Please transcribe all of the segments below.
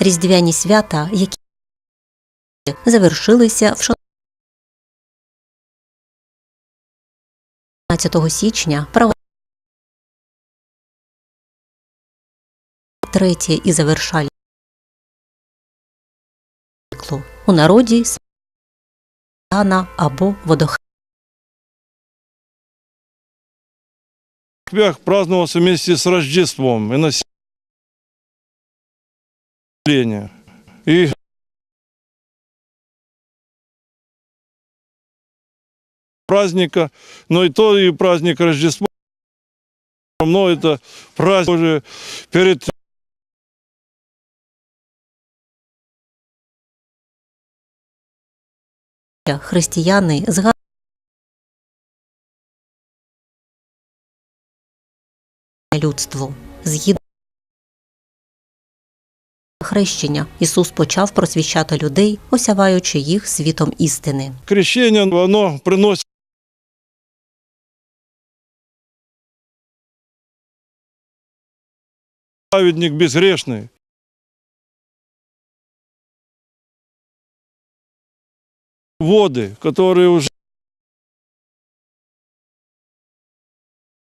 Різдвяні свята, які завершилися в 16 січня, право третє і завершальне циклу. у народі святана або водохрещення. Церквях праздновался вместе с Рождеством. И праздника, но и то и праздник Рождества. Но это праздник уже перед християни згадують людству. Згідно хрещення Ісус почав просвіщати людей, осяваючи їх світом істини. крещения, оно приносит праведник безгрешный. Воды, которые уже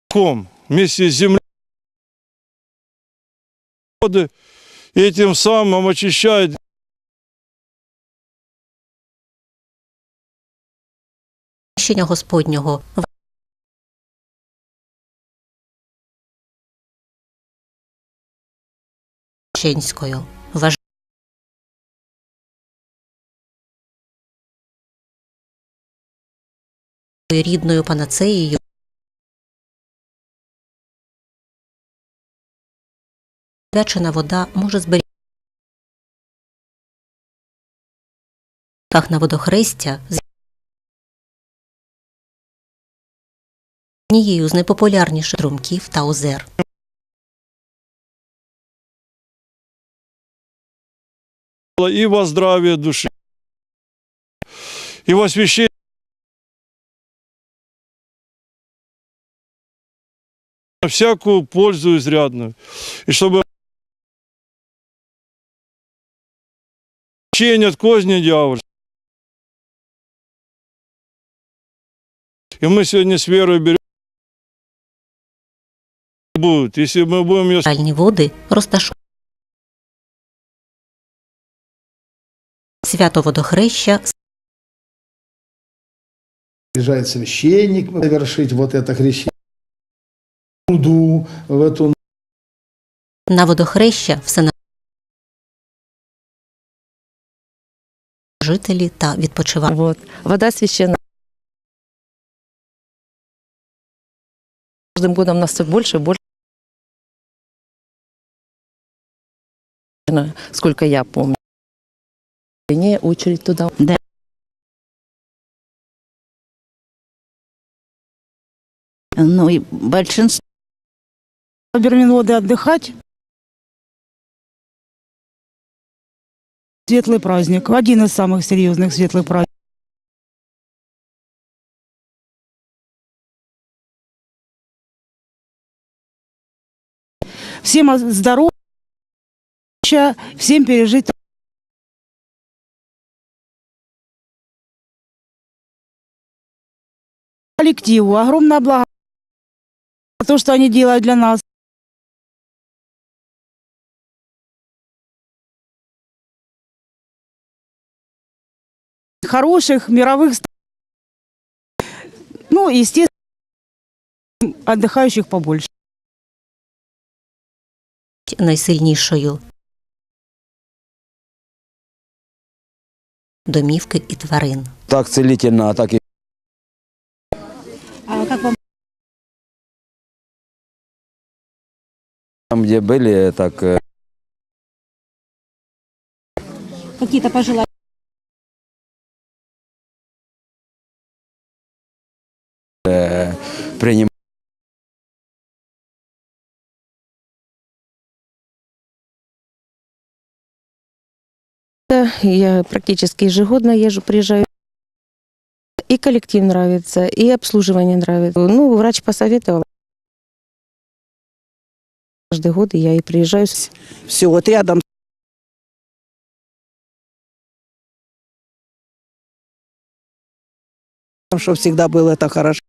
ком вместе с землей воды, и этим самым очищает Господнього. Ченською вважає рідною панацеєю Свячена вода може зберігати на водохрестя з однією з найпопулярніших струмків та озер. и во здравие души, и во священие. на всякую пользу изрядную. И чтобы очищение от козни дьявольства. И мы сегодня с верой берем будет, если мы будем ее Мінеральні води розташовані. Свято водохреща Приезжает священник совершить вот это крещение. Труду в эту на водохреща все на жителі та відпочивають. Вот. Вода священна. Каждым годом нас все больше и больше. Сколько я помню. Не очередь туда. Да. Ну и большинство Берминводы отдыхать. Светлый праздник. Один из самых серьезных светлых праздников. Всем здоровья, всем пережить коллективу. Огромное благо то, что они делают для нас. Хороших, мировых, ст- ну, и, естественно, отдыхающих побольше. найсильнішою домівки і тварин. так целительно, а так и А как вам там, где были, так э, какие-то пожелания? принимать Я практически ежегодно езжу, приезжаю. И коллектив нравится, и обслуживание нравится. Ну, врач посоветовал. Каждый год я и приезжаю. Все, вот рядом. Чтобы всегда было это хорошо.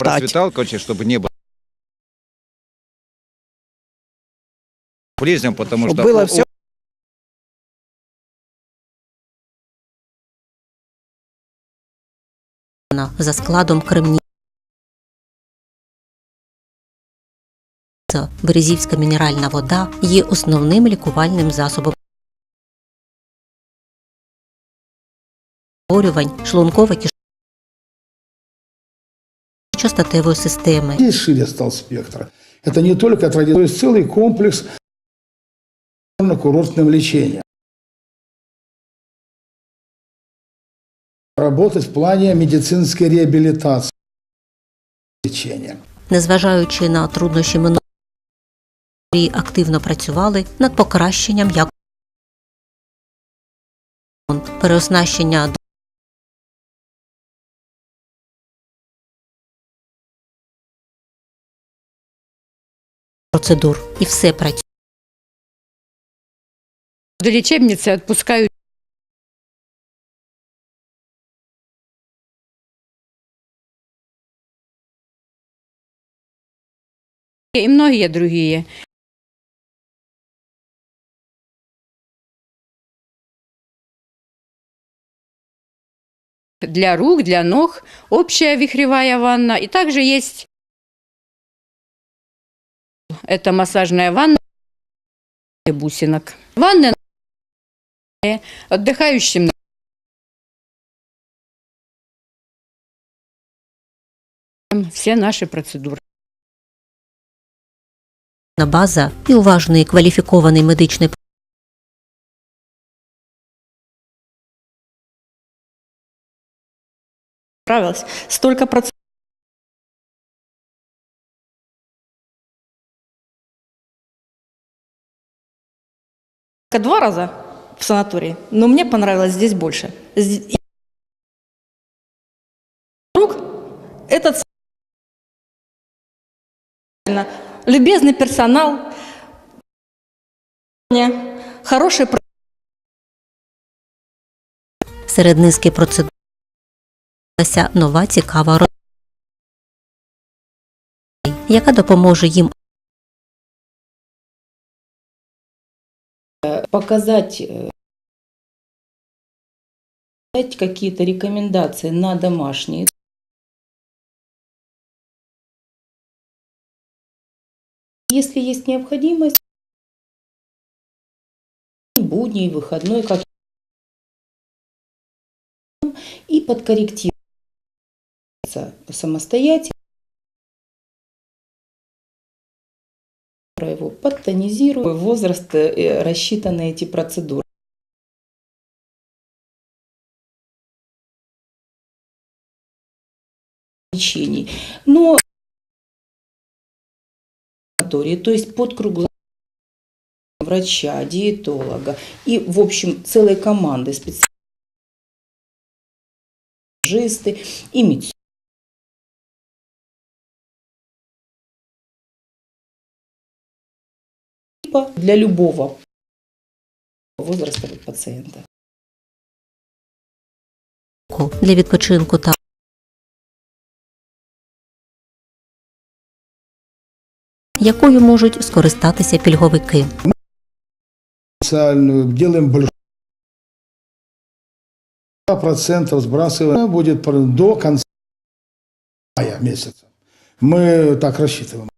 процветал, короче, чтобы не было болезням, потому Чтобы что было у- все за складом кремні. Березівська мінеральна вода є основним лікувальним засобом захворювань шлунково статевої системи. Здесь шире стал спектр. Это не только традиция, то есть целый комплекс курортным лечением. Работать в плане медицинской реабилитации лечения. Незважаючи на труднощі минулого, активно працювали над покращенням якості переоснащення процедур. І все працює. До лечебницы отпускают и многие другие. Для рук, для ног общая вихревая ванна. И также есть это массажная ванна бусинок. Ванны отдыхающим все наши процедуры. база і уважний кваліфікований медичний Справилась. Столько процентов. Два раза в санатории, но мне понравилось здесь больше. Друг, этот любезный персонал, хороший серед низки процедур нова цікава робота, яка допоможе їм показать, э, какие-то рекомендации на домашние. Если есть необходимость, будний, выходной, как и подкорректировать самостоятельно. Его подтонизирую. Возраст э, рассчитаны эти процедуры. лечений. Но то есть под кругло врача, диетолога и, в общем, целой команды специалисты и медсестры. типа для любого возраста пациента. для відпочинку та якою можуть скористатися пільговики. Специальную делаем большую процентов сбрасываем, Она будет до конца мая месяца. Мы так рассчитываем.